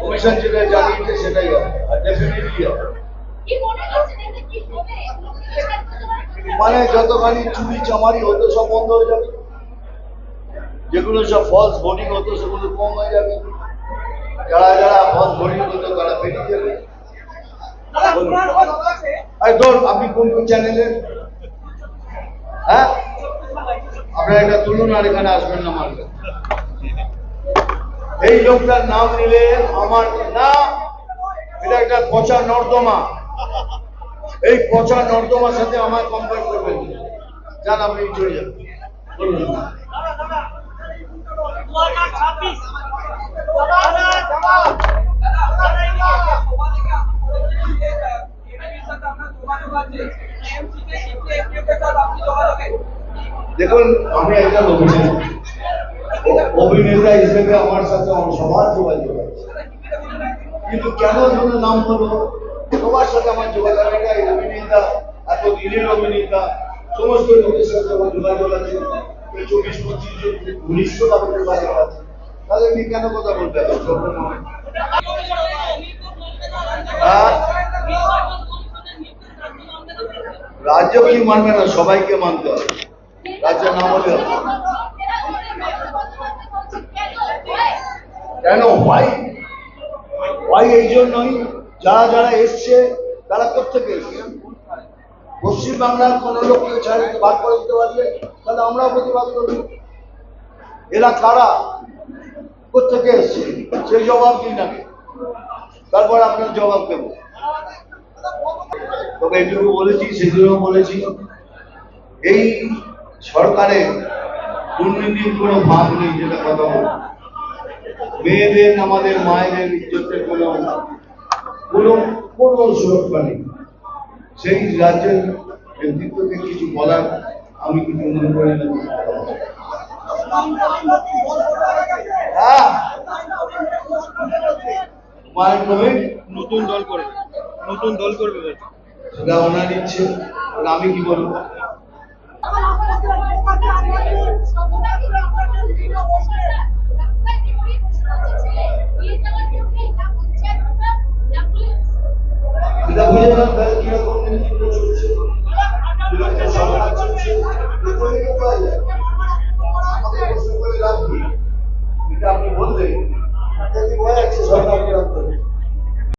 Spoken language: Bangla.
কমিশন যেটা জানিয়েছে সেটাই হবে, আর ডেফিনেটলি হবে। মনে যতখানি চুরি চামারি হতো সব বন্ধ হয়ে যাবে। যেগুলো সব ফলস ভোটিং হতো সেগুলো কম হয়ে যাবে। যারা যারা ফলস ভোটিং হতো তারা বেরিয়ে যাবে। আপনি কোন কোন চ্যানেলে হ্যাঁ? আপনারা এটা তুলুন আর এখানে আসবেন না মারবেন এই লোকটার নাম নিলে আমার না, এটা একটা পচা নর্দমা। এই পচা নর্দমার সাথে আমার কম্পেয়ার করবেন। যান, আপনি চলে যান। দেখুন, আমি একজন অভিনেতা। অ- অভিনেতা হিসেবে আমার সাথে আমার সবার যোগাযোগ আছে। কিন্তু কেন ধরো নাম হলো সবার সাথে আমার যোগাযোগ এটা এই অভিনেতা, এত দিনের অভিনেতা, সমস্ত লোকের সাথে আমার যোগাযোগ আছে। চব্বিশ, পঁচিশ জন ঘনিষ্ঠ ভাবে যোগাযোগ আছে। তাহলে নিয়ে কেন কথা বলতে? রাজ্য কি মানবে না? সবাইকে মানতে হবে। রাজ্য না হলে হবে। কেন? ভাই ভাই এই জন্যই? যারা যারা এসছে, তারা কোথেকে এসছে? পশ্চিম বাংলার কোন লোককে ছাড় বার করে দিতে পারলে তাহলে আমরাও প্রতিবাদ করব। এরা কারা? কোথেকে এসছে? সেই জবাব দিন আগে তারপর আপনার জবাব দেব। তবে এইটুকু বলেছি সেদিনও বলেছি। এই সরকারের দুর্নীতির কোনো ভাগ নেই, যেটা কথা বলব মেয়েদের আমাদের মায়েদের ইজ্জতের কোনো কোনো কোনো সুরক্ষা নেই সেই রাজ্যের নেতৃত্বকে কিছু বলার আমি কিছু মনে করি না হ্যাঁ মায়ের কমে নতুন দল করবে নতুন দল করবে সেটা ওনার ইচ্ছে আমি কি বলব 一个工人一个厨师，一个警察一个厨师，一个工人一个大爷。